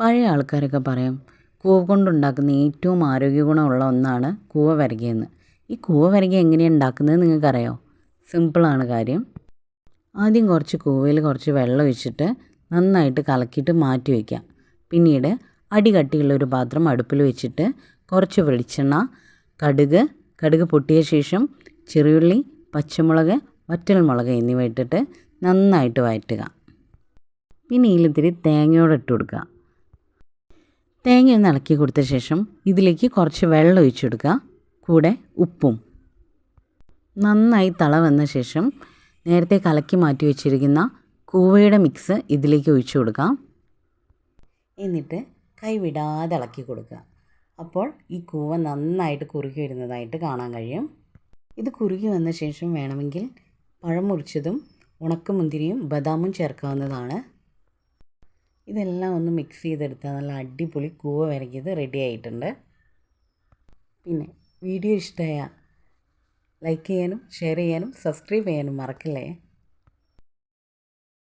പഴയ ആൾക്കാരൊക്കെ പറയും കൂവ കൊണ്ടുണ്ടാക്കുന്ന ഏറ്റവും ആരോഗ്യ ഗുണമുള്ള ഒന്നാണ് കൂവ വരകിയെന്ന് ഈ കൂവ വരകി എങ്ങനെയാണ് ഉണ്ടാക്കുന്നത് നിങ്ങൾക്കറിയോ? സിമ്പിളാണ് കാര്യം. ആദ്യം കുറച്ച് കൂവയിൽ കുറച്ച് വെള്ളം ഒഴിച്ചിട്ട് നന്നായിട്ട് കലക്കിയിട്ട് മാറ്റി വയ്ക്കുക പിന്നീട് അടി കട്ടിയുള്ള ഒരു പാത്രം അടുപ്പിൽ വെച്ചിട്ട് കുറച്ച് വെളിച്ചെണ്ണ കടുക് കടുക് പൊട്ടിയ ശേഷം ചെറിയുള്ളി പച്ചമുളക് വറ്റൽമുളക് എന്നിവ ഇട്ടിട്ട് നന്നായിട്ട് വഴറ്റുക. പിന്നെ ഇതിലിത്തിരി തേങ്ങയോടെ ഇട്ട് കൊടുക്കുക. തേങ്ങ ഒന്ന് ഇളക്കി കൊടുത്ത ശേഷം ഇതിലേക്ക് കുറച്ച് വെള്ളം ഒഴിച്ചു കൊടുക്കുക. കൂടെ ഉപ്പും. നന്നായി തള വന്ന ശേഷം നേരത്തെ കലക്കി മാറ്റി വെച്ചിരിക്കുന്ന കൂവയുടെ മിക്സ് ഇതിലേക്ക് ഒഴിച്ചു കൊടുക്കാം എന്നിട്ട് കൈവിടാതെ ഇളക്കി കൊടുക്കുക. അപ്പോൾ ഈ കൂവ നന്നായിട്ട് കുറുകി വരുന്നതായിട്ട് കാണാൻ കഴിയും. ഇത് കുറുകി വന്ന ശേഷം വേണമെങ്കിൽ പഴം മുറിച്ചതും ഉണക്കമുന്തിരിയും ബദാമും ചേർക്കാവുന്നതാണ്. ഇതെല്ലാം ഒന്ന് മിക്സ് ചെയ്തെടുത്താൽ നല്ല അടിപൊളി കൂവ വരയ്ക്കിയത് റെഡി ആയിട്ടുണ്ട്. പിന്നെ വീഡിയോ ഇഷ്ടമായ ലൈക്ക് ചെയ്യാനും ഷെയർ ചെയ്യാനും സബ്സ്ക്രൈബ് ചെയ്യാനും മറക്കല്ലേ?